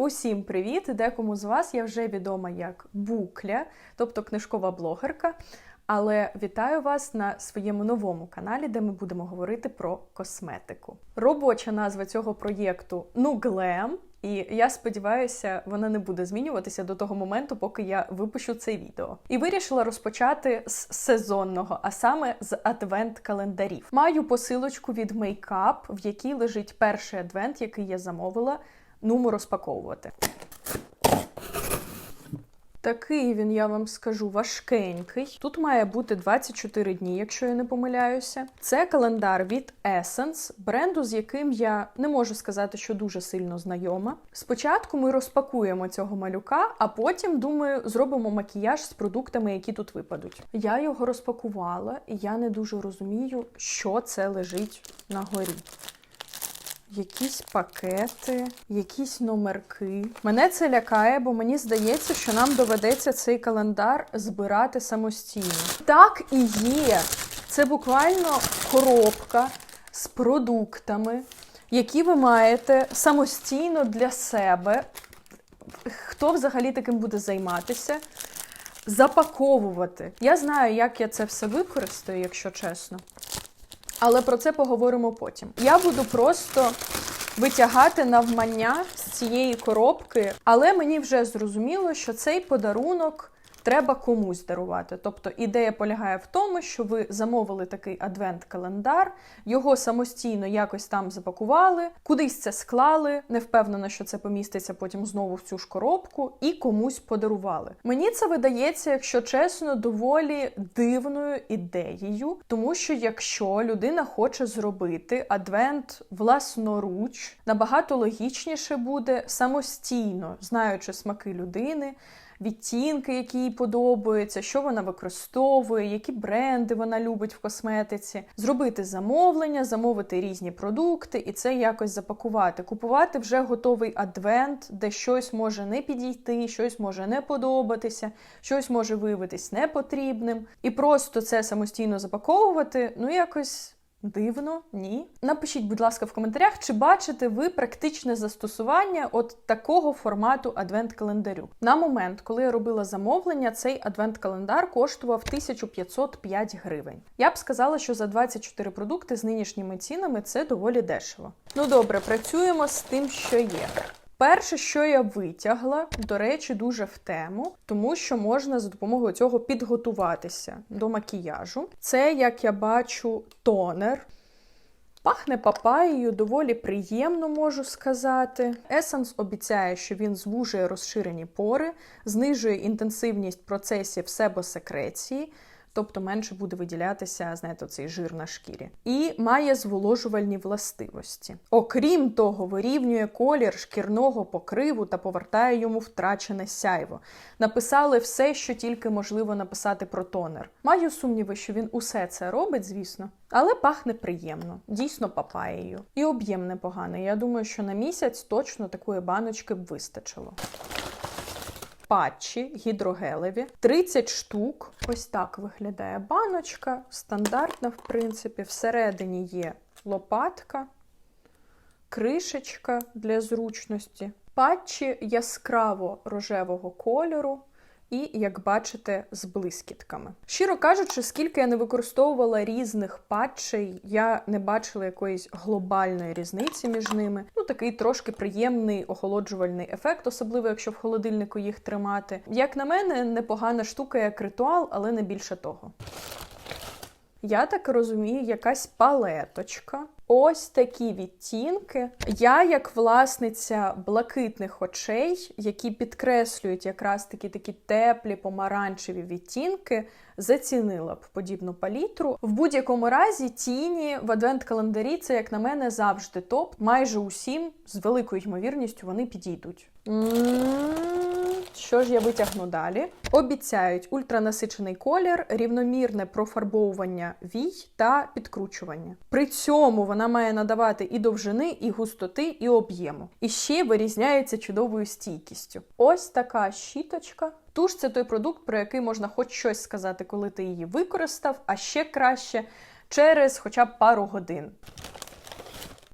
Усім привіт! Декому з вас я вже відома як Букля, тобто книжкова блогерка. Але вітаю вас на своєму новому каналі, де ми будемо говорити про косметику. Робоча назва цього проєкту ну Глем. І я сподіваюся, вона не буде змінюватися до того моменту, поки я випущу це відео. І вирішила розпочати з сезонного, а саме з адвент-календарів. Маю посилочку від Makeup, в якій лежить перший адвент, який я замовила. Нумо розпаковувати. Такий він, я вам скажу, важкенький. Тут має бути 24 дні, якщо я не помиляюся. Це календар від Essence, бренду, з яким я не можу сказати, що дуже сильно знайома. Спочатку ми розпакуємо цього малюка, а потім, думаю, зробимо макіяж з продуктами, які тут випадуть. Я його розпакувала, і я не дуже розумію, що це лежить на горі. Якісь пакети, якісь номерки. Мене це лякає, бо мені здається, що нам доведеться цей календар збирати самостійно. Так і є. Це буквально коробка з продуктами, які ви маєте самостійно для себе. Хто взагалі таким буде займатися? Запаковувати. Я знаю, як я це все використаю, якщо чесно. Але про це поговоримо потім. Я буду просто витягати навмання з цієї коробки, але мені вже зрозуміло, що цей подарунок треба комусь дарувати. Тобто ідея полягає в тому, що ви замовили такий адвент-календар, його самостійно якось там запакували, кудись це склали, не впевнена, що це поміститься потім знову в цю ж коробку, і комусь подарували. Мені це видається, якщо чесно, доволі дивною ідеєю, тому що якщо людина хоче зробити адвент власноруч, набагато логічніше буде самостійно, знаючи смаки людини відтінки, які їй подобаються, що вона використовує, які бренди вона любить в косметиці, зробити замовлення, замовити різні продукти і це якось запакувати. Купувати вже готовий адвент, де щось може не підійти, щось може не подобатися, щось може виявитись непотрібним. І просто це самостійно запаковувати, ну якось. Дивно, ні. Напишіть, будь ласка, в коментарях, чи бачите ви практичне застосування от такого формату адвент-календарю. На момент, коли я робила замовлення, цей адвент-календар коштував 1505 гривень. Я б сказала, що за 24 продукти з нинішніми цінами це доволі дешево. Ну добре, працюємо з тим, що є. Перше, що я витягла, до речі, дуже в тему, тому що можна за допомогою цього підготуватися до макіяжу. Це, як я бачу, тонер. Пахне папаєю, доволі приємно можу сказати. Есенс обіцяє, що він звужує розширені пори, знижує інтенсивність процесів себосекреції, тобто менше буде виділятися, знаєте, цей жир на шкірі, і має зволожувальні властивості. Окрім того, вирівнює колір шкірного покриву та повертає йому втрачене сяйво. Написали все, що тільки можливо написати про тонер. Маю сумніви, що він усе це робить, звісно. Але пахне приємно, дійсно папаєю. І об'єм непоганий. Я думаю, що на місяць точно такої баночки б вистачило патчі гідрогелеві, 30 штук. Ось так виглядає баночка. Стандартна, в принципі, всередині є лопатка, кришечка для зручності, патчі яскраво рожевого кольору і, як бачите, з блискітками. Щиро кажучи, скільки я не використовувала різних патчей, я не бачила якоїсь глобальної різниці між ними. Ну, такий трошки приємний охолоджувальний ефект, особливо якщо в холодильнику їх тримати. Як на мене, непогана штука, як ритуал, але не більше того. Я так розумію, якась палеточка. Ось такі відтінки. Я, як власниця блакитних очей, які підкреслюють якраз такі такі теплі помаранчеві відтінки, зацінила б подібну палітру. В будь-якому разі тіні в адвент-календарі це, як на мене, завжди топ. Майже усім з великою ймовірністю вони підійдуть. Що ж я витягну далі? Обіцяють ультранасичений колір, рівномірне профарбовування вій та підкручування. При цьому вона має надавати і довжини, і густоти, і об'єму. І ще вирізняється чудовою стійкістю. Ось така щіточка. Туш це той продукт, про який можна хоч щось сказати, коли ти її використав, а ще краще через хоча б пару годин.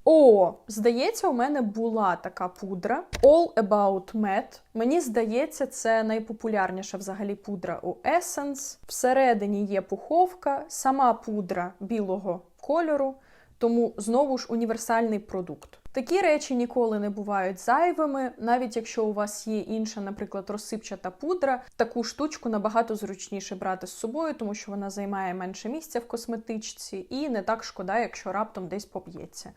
О, здається, у мене була така пудра. All About Matte. Мені здається, це найпопулярніша взагалі пудра у Essence. Всередині є пуховка, сама пудра білого кольору, тому знову ж універсальний продукт. Такі речі ніколи не бувають зайвими, навіть якщо у вас є інша, наприклад, розсипчата пудра, таку штучку набагато зручніше брати з собою, тому що вона займає менше місця в косметичці, і не так шкода, якщо раптом десь поб'ється.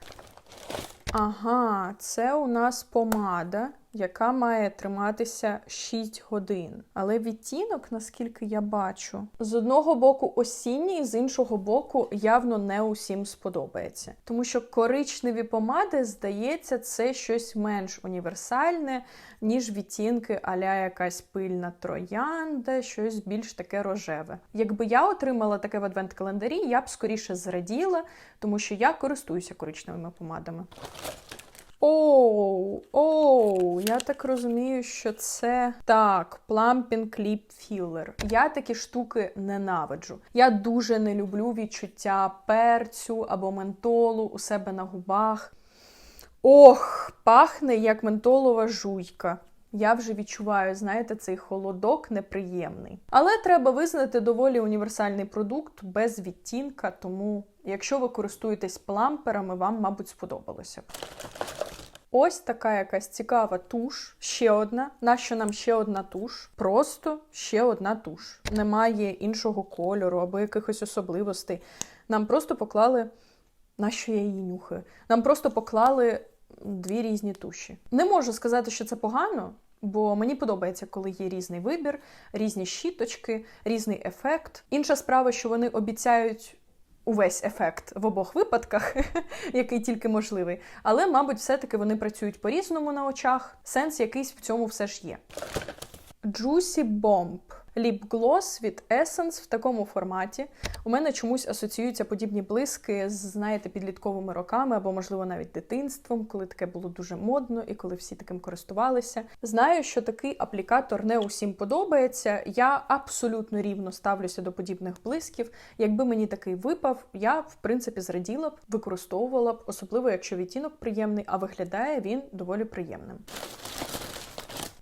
Ага, це у нас помада, яка має триматися 6 годин. Але відтінок, наскільки я бачу, з одного боку осінній, з іншого боку, явно не усім сподобається. Тому що коричневі помади, здається, це щось менш універсальне, ніж відтінки аля якась пильна троянда, щось більш таке рожеве. Якби я отримала таке в адвент-календарі, я б скоріше зраділа, тому що я користуюся коричневими помадами. Оу, оу, я так розумію, що це так, Plumping Clip Filler. Я такі штуки ненавиджу. Я дуже не люблю відчуття перцю або ментолу у себе на губах. Ох, пахне як ментолова жуйка. Я вже відчуваю, знаєте, цей холодок неприємний. Але треба визнати доволі універсальний продукт без відтінка, тому якщо ви користуєтесь пламперами, вам, мабуть, сподобалося. Ось така якась цікава туш. Ще одна. Нащо нам ще одна туш? Просто ще одна туш. Немає іншого кольору або якихось особливостей. Нам просто поклали. Нащо я її нюхаю? Нам просто поклали дві різні туші. Не можу сказати, що це погано, бо мені подобається, коли є різний вибір, різні щіточки, різний ефект. Інша справа, що вони обіцяють увесь ефект в обох випадках, який тільки можливий. Але, мабуть, все-таки вони працюють по-різному на очах. Сенс якийсь в цьому все ж є. Juicy Bomb. Ліп-глос від Essence в такому форматі. У мене чомусь асоціюються подібні блиски з, знаєте, підлітковими роками або, можливо, навіть дитинством, коли таке було дуже модно і коли всі таким користувалися. Знаю, що такий аплікатор не усім подобається. Я абсолютно рівно ставлюся до подібних блисків. Якби мені такий випав, я в принципі зраділа б, використовувала б, особливо якщо відтінок приємний, а виглядає він доволі приємним.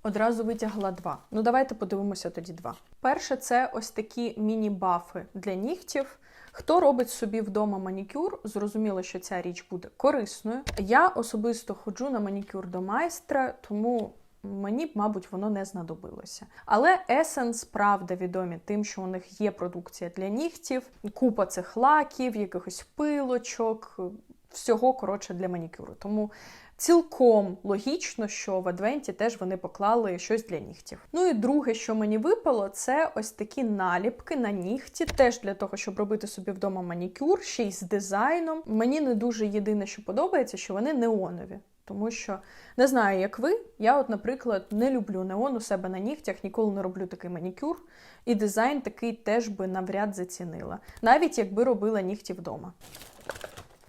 Одразу витягла два. Ну, давайте подивимося тоді два. Перше, це ось такі міні-бафи для нігтів. Хто робить собі вдома манікюр, зрозуміло, що ця річ буде корисною. Я особисто ходжу на манікюр до майстра, тому мені б, мабуть, воно не знадобилося. Але Essence, правда, відомі тим, що у них є продукція для нігтів, купа цих лаків, якихось пилочок, всього коротше для манікюру. Тому Цілком логічно, що в Адвенті теж вони поклали щось для нігтів. Ну і друге, що мені випало, це ось такі наліпки на нігті, теж для того, щоб робити собі вдома манікюр, ще й з дизайном. Мені не дуже єдине, що подобається, що вони неонові. Тому що не знаю, як ви. Я, от, наприклад, не люблю неон у себе на нігтях, ніколи не роблю такий манікюр, і дизайн такий теж би навряд зацінила, навіть якби робила нігті вдома.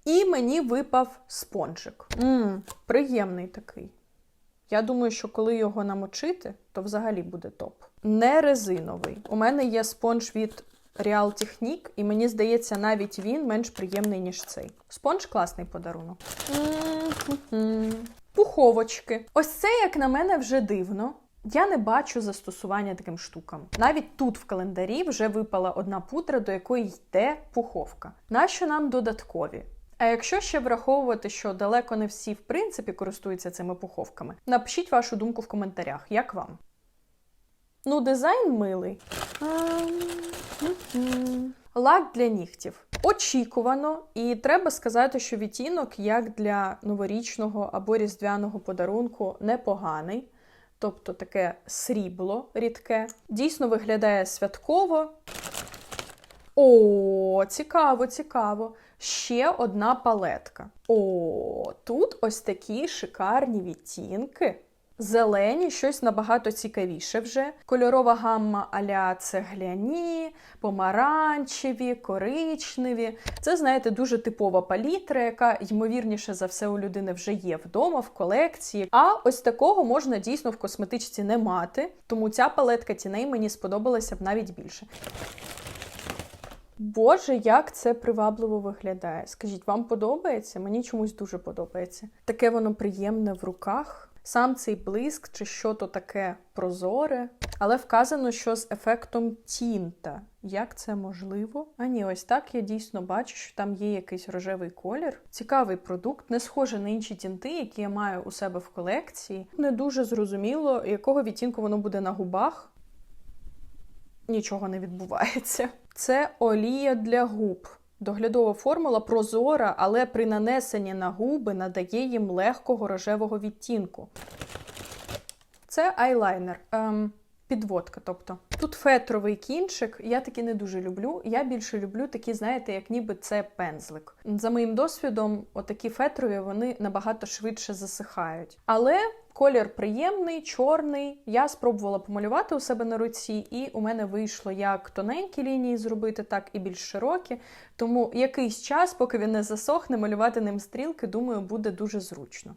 І мені випав спонжик. Ммм, Приємний такий. Я думаю, що коли його намочити, то взагалі буде топ. Не резиновий. У мене є спонж від Real Technique, і мені здається, навіть він менш приємний, ніж цей. Спонж класний подарунок. Пуховочки. Ось це, як на мене, вже дивно. Я не бачу застосування таким штукам. Навіть тут в календарі вже випала одна пудра, до якої йде пуховка. Нащо нам додаткові? А якщо ще враховувати, що далеко не всі в принципі користуються цими пуховками, напишіть вашу думку в коментарях, як вам. Ну, дизайн милий. Лак для нігтів. Очікувано, і треба сказати, що відтінок, як для новорічного або різдвяного подарунку, непоганий. Тобто таке срібло рідке. Дійсно виглядає святково. О, цікаво, цікаво ще одна палетка. О, тут ось такі шикарні відтінки. Зелені щось набагато цікавіше вже. Кольорова гамма аля цегляні, помаранчеві, коричневі. Це, знаєте, дуже типова палітра, яка, ймовірніше за все, у людини вже є вдома, в колекції. А ось такого можна дійсно в косметичці не мати. Тому ця палетка тіней мені сподобалася б навіть більше. Боже, як це привабливо виглядає. Скажіть, вам подобається? Мені чомусь дуже подобається. Таке воно приємне в руках. Сам цей блиск чи що то таке прозоре, але вказано, що з ефектом тінта. Як це можливо? А ні, ось так я дійсно бачу, що там є якийсь рожевий колір. Цікавий продукт, не схоже на інші тінти, які я маю у себе в колекції. Не дуже зрозуміло, якого відтінку воно буде на губах. Нічого не відбувається. Це олія для губ. Доглядова формула прозора, але при нанесенні на губи надає їм легкого рожевого відтінку. Це айлайнер. Ем, підводка, тобто. Тут фетровий кінчик, я такі не дуже люблю. Я більше люблю такі, знаєте, як ніби це пензлик. За моїм досвідом, отакі фетрові вони набагато швидше засихають. Але колір приємний, чорний. Я спробувала помалювати у себе на руці, і у мене вийшло як тоненькі лінії зробити, так і більш широкі. Тому якийсь час, поки він не засохне, малювати ним стрілки, думаю, буде дуже зручно.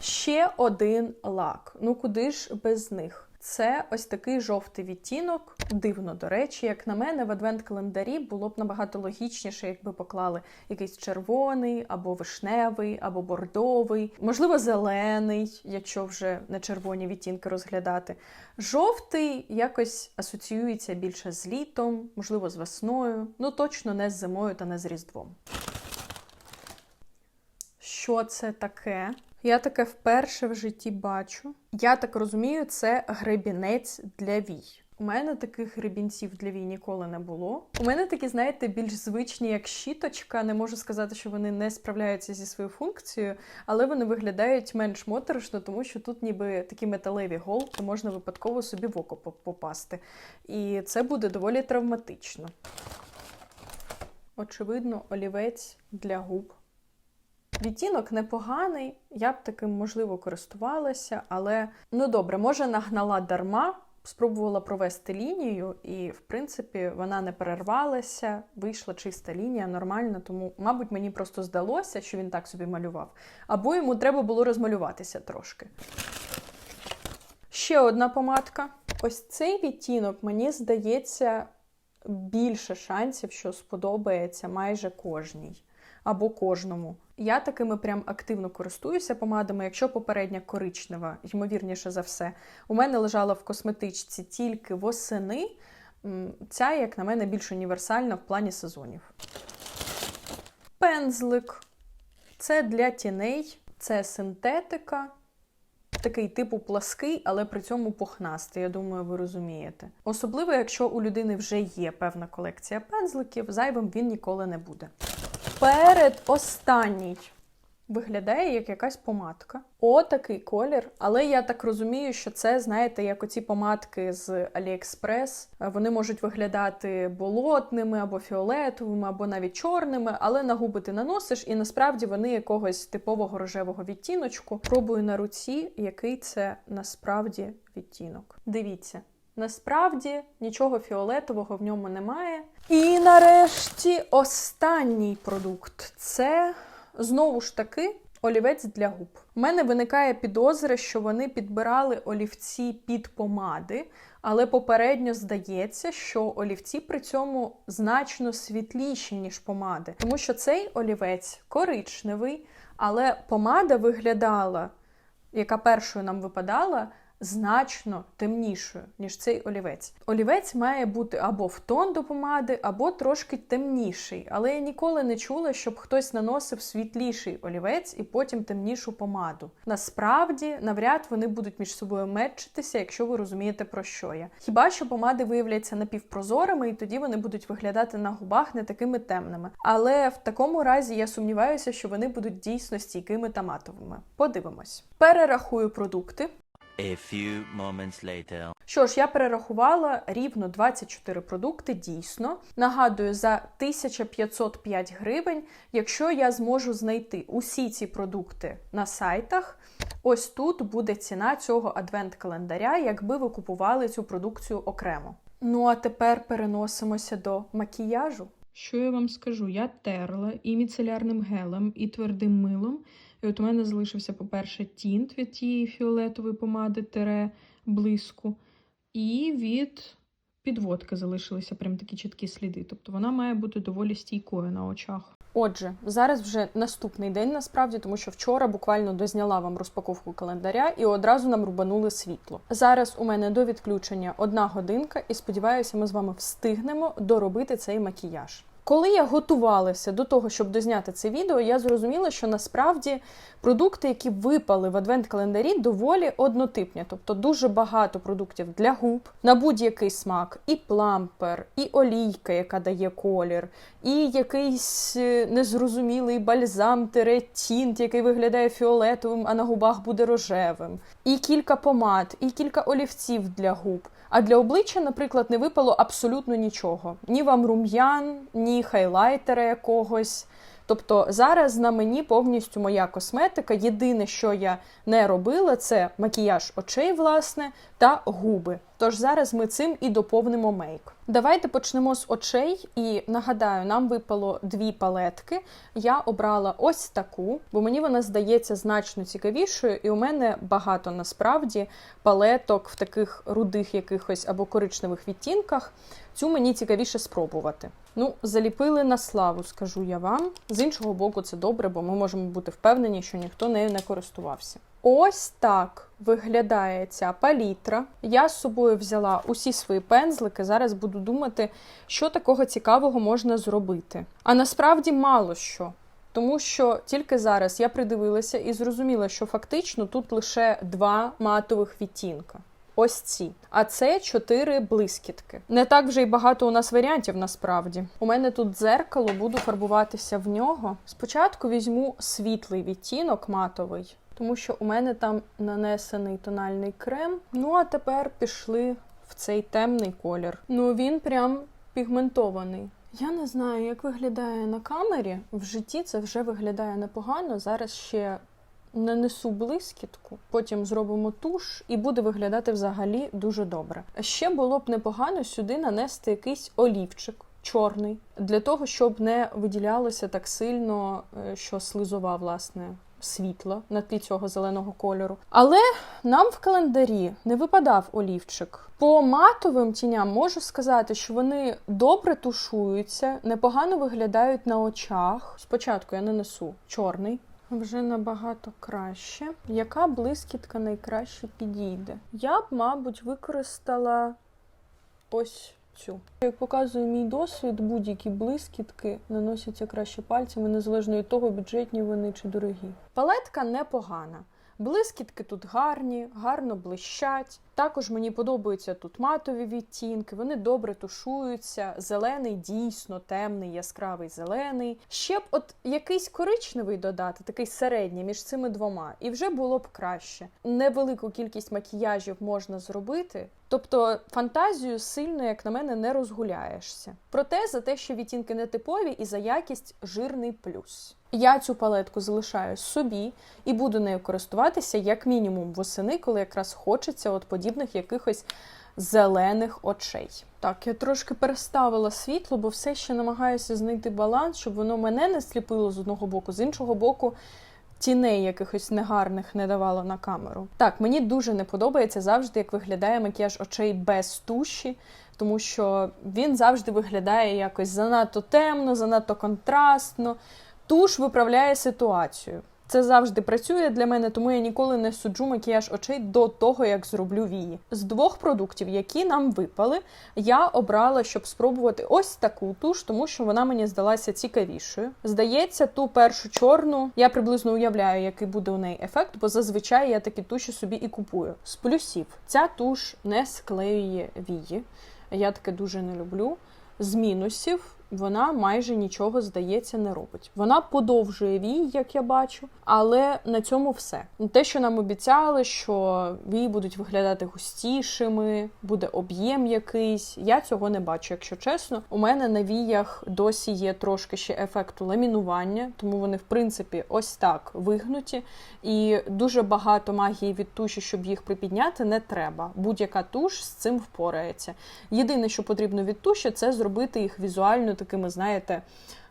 Ще один лак. Ну куди ж без них? Це ось такий жовтий відтінок. Дивно, до речі, як на мене, в адвент-календарі було б набагато логічніше, якби поклали якийсь червоний, або вишневий, або бордовий, можливо, зелений, якщо вже не червоні відтінки розглядати. Жовтий якось асоціюється більше з літом, можливо, з весною, ну точно не з зимою та не з різдвом. Що це таке? Я таке вперше в житті бачу. Я так розумію, це гребінець для вій. У мене таких гребінців для вій ніколи не було. У мене такі, знаєте, більш звичні, як щіточка. Не можу сказати, що вони не справляються зі своєю функцією, але вони виглядають менш моторошно, тому що тут ніби такі металеві голки, можна випадково собі в око попасти. І це буде доволі травматично. Очевидно, олівець для губ. Відтінок непоганий, я б таким, можливо, користувалася, але ну добре, може нагнала дарма, спробувала провести лінію, і, в принципі, вона не перервалася, вийшла чиста лінія, нормальна, тому, мабуть, мені просто здалося, що він так собі малював. Або йому треба було розмалюватися трошки. Ще одна помадка. Ось цей відтінок, мені здається, більше шансів, що сподобається майже кожній або кожному. Я такими прям активно користуюся помадами, якщо попередня коричнева, ймовірніше за все. У мене лежала в косметичці тільки восени. Ця, як на мене, більш універсальна в плані сезонів. Пензлик. Це для тіней, це синтетика. Такий типу плаский, але при цьому пухнастий, я думаю, ви розумієте. Особливо, якщо у людини вже є певна колекція пензликів, зайвим він ніколи не буде. Перед останній виглядає як якась помадка. Отакий колір. Але я так розумію, що це, знаєте, як оці помадки з AliExpress. Вони можуть виглядати болотними або фіолетовими, або навіть чорними, але на губи ти наносиш, і насправді вони якогось типового рожевого відтіночку. Пробую на руці, який це насправді відтінок. Дивіться. Насправді нічого фіолетового в ньому немає. І нарешті останній продукт це знову ж таки олівець для губ. У мене виникає підозра, що вони підбирали олівці під помади, але попередньо здається, що олівці при цьому значно світліші, ніж помади. Тому що цей олівець коричневий, але помада виглядала, яка першою нам випадала значно темнішою, ніж цей олівець. Олівець має бути або в тон до помади, або трошки темніший. Але я ніколи не чула, щоб хтось наносив світліший олівець і потім темнішу помаду. Насправді, навряд вони будуть між собою мечитися, якщо ви розумієте, про що я. Хіба що помади виявляться напівпрозорими, і тоді вони будуть виглядати на губах не такими темними. Але в такому разі я сумніваюся, що вони будуть дійсно стійкими та матовими. Подивимось. Перерахую продукти. A few moments later. Що ж, я перерахувала рівно 24 продукти дійсно. Нагадую, за 1505 гривень, якщо я зможу знайти усі ці продукти на сайтах, ось тут буде ціна цього адвент-календаря, якби ви купували цю продукцію окремо. Ну а тепер переносимося до макіяжу. Що я вам скажу? Я терла і міцелярним гелем, і твердим милом. І от у мене залишився, по-перше, тінт від тієї фіолетової помади тере блиску, і від підводки залишилися прям такі чіткі сліди. Тобто вона має бути доволі стійкою на очах. Отже, зараз вже наступний день насправді, тому що вчора буквально дозняла вам розпаковку календаря і одразу нам рубанули світло. Зараз у мене до відключення одна годинка, і сподіваюся, ми з вами встигнемо доробити цей макіяж. Коли я готувалася до того, щоб дозняти це відео, я зрозуміла, що насправді продукти, які випали в адвент-календарі, доволі однотипні. Тобто дуже багато продуктів для губ на будь-який смак, і плампер, і олійка, яка дає колір, і якийсь е, незрозумілий бальзам тінт, який виглядає фіолетовим, а на губах буде рожевим, і кілька помад, і кілька олівців для губ. А для обличчя, наприклад, не випало абсолютно нічого: ні вам рум'ян, ні хайлайтера якогось. Тобто зараз на мені повністю моя косметика. Єдине, що я не робила, це макіяж очей, власне, та губи. Тож зараз ми цим і доповнимо мейк. Давайте почнемо з очей. І нагадаю, нам випало дві палетки. Я обрала ось таку, бо мені вона здається значно цікавішою, і у мене багато насправді палеток в таких рудих якихось або коричневих відтінках. Цю мені цікавіше спробувати. Ну, заліпили на славу, скажу я вам. З іншого боку, це добре, бо ми можемо бути впевнені, що ніхто нею не користувався. Ось так виглядає ця палітра. Я з собою взяла усі свої пензлики. Зараз буду думати, що такого цікавого можна зробити. А насправді мало що. Тому що тільки зараз я придивилася і зрозуміла, що фактично тут лише два матових відтінка. Ось ці. А це чотири блискітки. Не так вже й багато у нас варіантів насправді. У мене тут дзеркало, буду фарбуватися в нього. Спочатку візьму світлий відтінок матовий, тому що у мене там нанесений тональний крем. Ну а тепер пішли в цей темний колір. Ну він прям пігментований. Я не знаю, як виглядає на камері. В житті це вже виглядає непогано. Зараз ще нанесу блискітку, потім зробимо туш, і буде виглядати взагалі дуже добре. Ще було б непогано сюди нанести якийсь олівчик. Чорний для того, щоб не виділялося так сильно, е, що слизова, власне, світло на тлі цього зеленого кольору. Але нам в календарі не випадав олівчик. По матовим тіням можу сказати, що вони добре тушуються, непогано виглядають на очах. Спочатку я нанесу чорний. Вже набагато краще. Яка блискітка найкраще підійде? Я б, мабуть, використала ось цю. Як показує мій досвід, будь-які блискітки наносяться краще пальцями, незалежно від того, бюджетні вони чи дорогі. Палетка непогана. Блискітки тут гарні, гарно блищать. Також мені подобаються тут матові відтінки, вони добре тушуються. Зелений дійсно темний, яскравий зелений. Ще б от якийсь коричневий додати, такий середній між цими двома, і вже було б краще. Невелику кількість макіяжів можна зробити. Тобто фантазію сильно, як на мене, не розгуляєшся. Проте за те, що відтінки не типові і за якість жирний плюс. Я цю палетку залишаю собі і буду нею користуватися як мінімум восени, коли якраз хочеться от подібних якихось зелених очей. Так, я трошки переставила світло, бо все ще намагаюся знайти баланс, щоб воно мене не сліпило з одного боку, з іншого боку. Тіней якихось негарних не давало на камеру. Так, мені дуже не подобається завжди, як виглядає макіяж очей без туші, тому що він завжди виглядає якось занадто темно, занадто контрастно. Туш виправляє ситуацію. Це завжди працює для мене, тому я ніколи не суджу макіяж очей до того, як зроблю вії. З двох продуктів, які нам випали, я обрала, щоб спробувати ось таку туш, тому що вона мені здалася цікавішою. Здається, ту першу чорну я приблизно уявляю, який буде у неї ефект, бо зазвичай я такі туші собі і купую. З плюсів ця туш не склеює вії. Я таке дуже не люблю. З мінусів вона майже нічого, здається, не робить. Вона подовжує вій, як я бачу, але на цьому все. Те, що нам обіцяли, що вії будуть виглядати густішими, буде об'єм якийсь. Я цього не бачу, якщо чесно. У мене на віях досі є трошки ще ефекту ламінування, тому вони, в принципі, ось так вигнуті. І дуже багато магії від туші, щоб їх припідняти, не треба. Будь-яка туш з цим впорається. Єдине, що потрібно від туші, це зробити їх візуально такими, знаєте,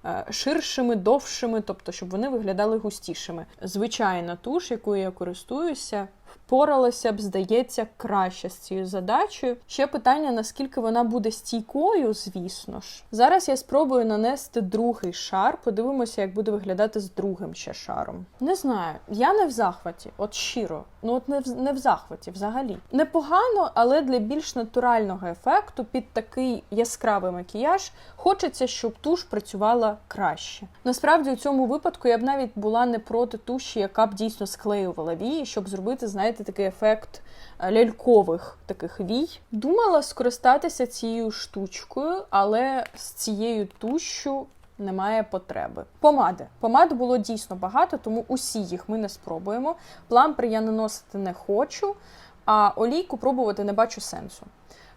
е, ширшими, довшими, тобто, щоб вони виглядали густішими. Звичайна туш, якою я користуюся, в впоралася б, здається, краще з цією задачею. Ще питання, наскільки вона буде стійкою, звісно ж. Зараз я спробую нанести другий шар, подивимося, як буде виглядати з другим ще шаром. Не знаю, я не в захваті, от щиро. Ну от не в, не в захваті взагалі. Непогано, але для більш натурального ефекту під такий яскравий макіяж хочеться, щоб туш працювала краще. Насправді, у цьому випадку я б навіть була не проти туші, яка б дійсно склеювала вії, щоб зробити, знаєте, такий ефект е, лялькових таких вій. Думала скористатися цією штучкою, але з цією тушю немає потреби. Помади. Помад було дійсно багато, тому усі їх ми не спробуємо. Плампри я наносити не хочу, а олійку пробувати не бачу сенсу.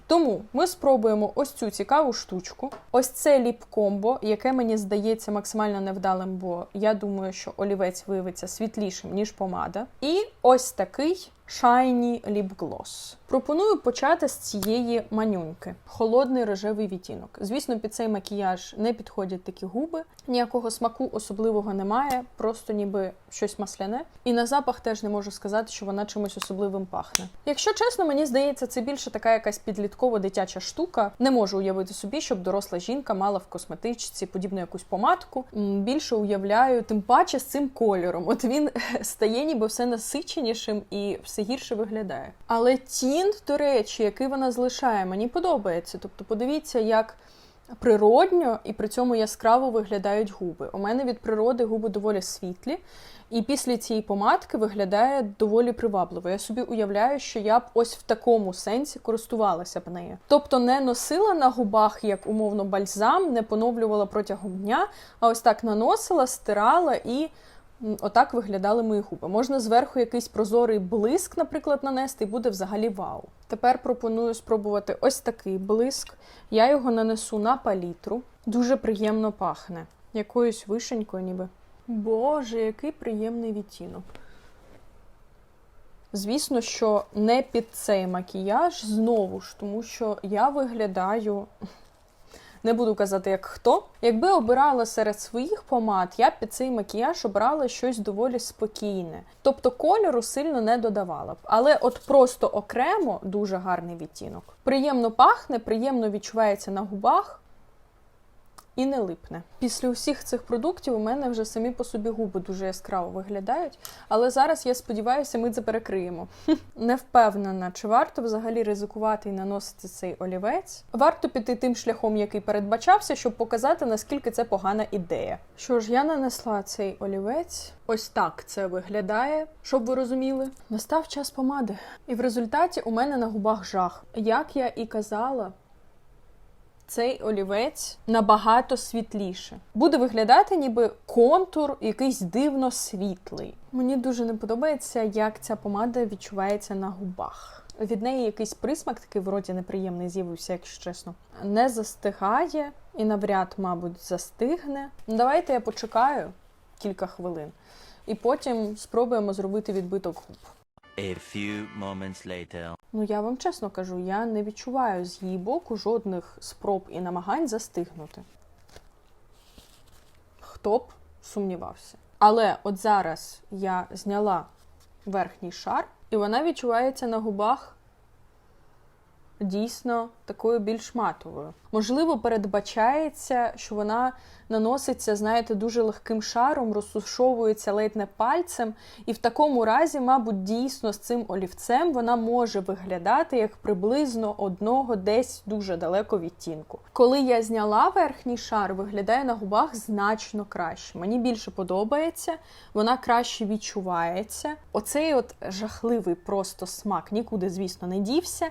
Тому ми спробуємо ось цю цікаву штучку. Ось це ліп-комбо, яке мені здається максимально невдалим, бо я думаю, що олівець виявиться світлішим, ніж помада. І ось такий Shiny Lip Gloss. Пропоную почати з цієї манюньки. Холодний рожевий відтінок. Звісно, під цей макіяж не підходять такі губи, ніякого смаку особливого немає, просто ніби щось масляне. І на запах теж не можу сказати, що вона чимось особливим пахне. Якщо чесно, мені здається, це більше така якась підліткова дитяча штука. Не можу уявити собі, щоб доросла жінка мала в косметичці подібну якусь помадку. Більше уявляю, тим паче з цим кольором. От він стає ніби все насиченішим і все гірше виглядає. Але тінт, до речі, який вона залишає, мені подобається. Тобто, подивіться, як природньо і при цьому яскраво виглядають губи. У мене від природи губи доволі світлі, і після цієї помадки виглядає доволі привабливо. Я собі уявляю, що я б ось в такому сенсі користувалася б нею. Тобто не носила на губах як умовно бальзам, не поновлювала протягом дня, а ось так наносила, стирала і. Отак виглядали мої губи. Можна зверху якийсь прозорий блиск, наприклад, нанести, і буде взагалі вау. Тепер пропоную спробувати ось такий блиск. Я його нанесу на палітру. Дуже приємно пахне. Якоюсь вишенькою, ніби. Боже, який приємний відтінок. Звісно, що не під цей макіяж знову ж, тому що я виглядаю. Не буду казати, як хто. Якби обирала серед своїх помад, я під цей макіяж обрала щось доволі спокійне. Тобто кольору сильно не додавала б. Але от просто окремо дуже гарний відтінок. Приємно пахне, приємно відчувається на губах і не липне. Після усіх цих продуктів у мене вже самі по собі губи дуже яскраво виглядають. Але зараз я сподіваюся, ми це перекриємо. Не впевнена, чи варто взагалі ризикувати і наносити цей олівець. Варто піти тим шляхом, який передбачався, щоб показати, наскільки це погана ідея. Що ж, я нанесла цей олівець. Ось так це виглядає, щоб ви розуміли. Настав час помади. І в результаті у мене на губах жах. Як я і казала, цей олівець набагато світліше. Буде виглядати ніби контур якийсь дивно світлий. Мені дуже не подобається, як ця помада відчувається на губах. Від неї якийсь присмак такий в роті неприємний з'явився, якщо чесно. Не застигає і навряд, мабуть, застигне. Ну, Давайте я почекаю кілька хвилин, і потім спробуємо зробити відбиток губ. A few moments later. Ну, я вам чесно кажу, я не відчуваю з її боку жодних спроб і намагань застигнути. Хто б сумнівався. Але от зараз я зняла верхній шар, і вона відчувається на губах дійсно такою більш матовою. Можливо, передбачається, що вона наноситься, знаєте, дуже легким шаром, розсушовується ледь не пальцем, і в такому разі, мабуть, дійсно з цим олівцем вона може виглядати як приблизно одного десь дуже далеко відтінку. Коли я зняла верхній шар, виглядає на губах значно краще. Мені більше подобається, вона краще відчувається. Оцей от жахливий просто смак нікуди, звісно, не дівся.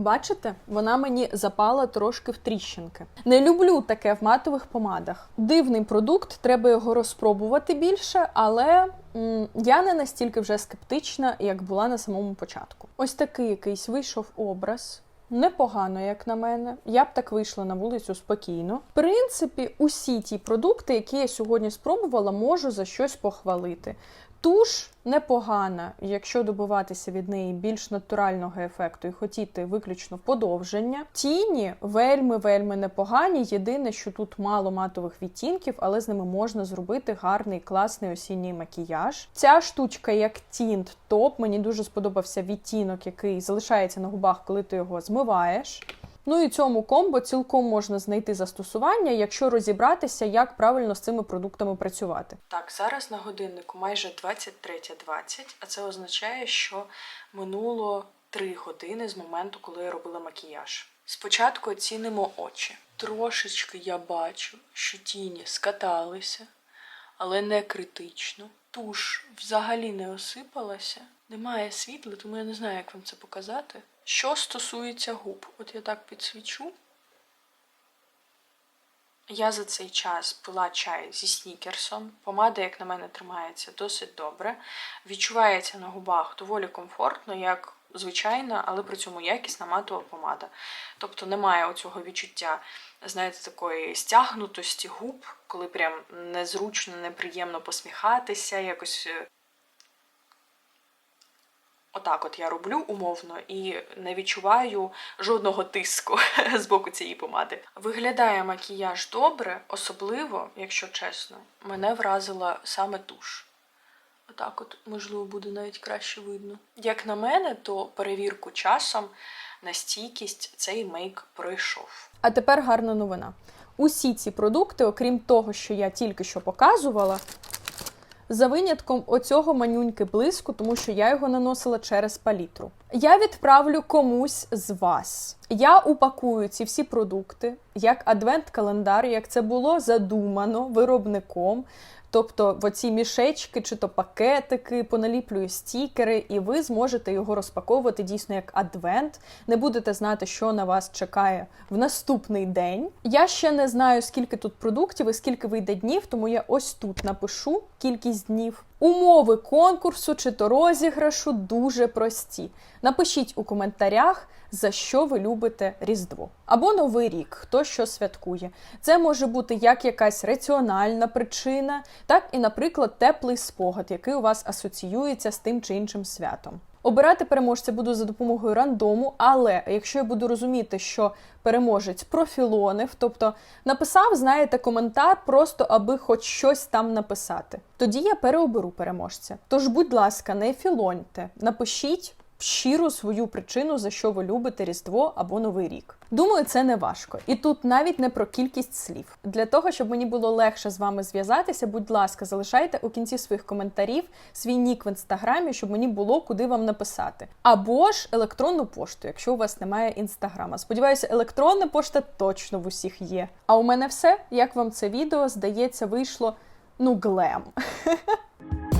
Бачите, вона мені запала трошки в тріщинки. Не люблю таке в матових помадах. Дивний продукт, треба його розпробувати більше, але м, я не настільки вже скептична, як була на самому початку. Ось такий якийсь вийшов образ. Непогано, як на мене. Я б так вийшла на вулицю спокійно. В принципі, усі ті продукти, які я сьогодні спробувала, можу за щось похвалити. Туш непогана, якщо добиватися від неї більш натурального ефекту і хотіти виключно подовження. Тіні вельми вельми непогані. Єдине, що тут мало матових відтінків, але з ними можна зробити гарний класний осінній макіяж. Ця штучка, як тінт топ, мені дуже сподобався відтінок, який залишається на губах, коли ти його змиваєш. Ну і цьому комбо цілком можна знайти застосування, якщо розібратися, як правильно з цими продуктами працювати. Так, зараз на годиннику майже 23.20, а це означає, що минуло 3 години з моменту, коли я робила макіяж. Спочатку оцінимо очі. Трошечки я бачу, що тіні скаталися, але не критично. Туш взагалі не осипалася. Немає світла, тому я не знаю, як вам це показати. Що стосується губ, от я так підсвічу. Я за цей час пила чай зі снікерсом. Помада, як на мене, тримається досить добре. Відчувається на губах доволі комфортно, як звичайна, але при цьому якісна матова помада. Тобто немає оцього відчуття, знаєте, такої стягнутості губ, коли прям незручно, неприємно посміхатися, якось е, Отак от я роблю умовно і не відчуваю жодного тиску з боку цієї помади. Виглядає макіяж добре, особливо, якщо чесно, мене вразила саме туш. Отак от, можливо, буде навіть краще видно. Як на мене, то перевірку часом на стійкість цей мейк пройшов. А тепер гарна новина. Усі ці продукти, окрім того, що я тільки що показувала, за винятком оцього манюньки блиску, тому що я його наносила через палітру. Я відправлю комусь з вас. Я упакую ці всі продукти як адвент-календар, як це було задумано виробником. Тобто в оці мішечки чи то пакетики, поналіплюю стікери, і ви зможете його розпаковувати дійсно як адвент. Не будете знати, що на вас чекає в наступний день. Я ще не знаю, скільки тут продуктів і скільки вийде днів, тому я ось тут напишу кількість днів. Умови конкурсу чи то розіграшу дуже прості. Напишіть у коментарях, за що ви любите Різдво. Або Новий рік, хто що святкує. Це може бути як якась раціональна причина, так і, наприклад, теплий спогад, який у вас асоціюється з тим чи іншим святом. Обирати переможця буду за допомогою рандому, але якщо я буду розуміти, що переможець профілонив, тобто написав, знаєте, коментар, просто аби хоч щось там написати, тоді я переоберу переможця. Тож, будь ласка, не філоньте, напишіть щиру свою причину, за що ви любите Різдво або Новий рік. Думаю, це не важко. І тут навіть не про кількість слів. Для того, щоб мені було легше з вами зв'язатися, будь ласка, залишайте у кінці своїх коментарів свій нік в інстаграмі, щоб мені було куди вам написати. Або ж електронну пошту, якщо у вас немає інстаграма. Сподіваюся, електронна пошта точно в усіх є. А у мене все. Як вам це відео здається, вийшло ну глем.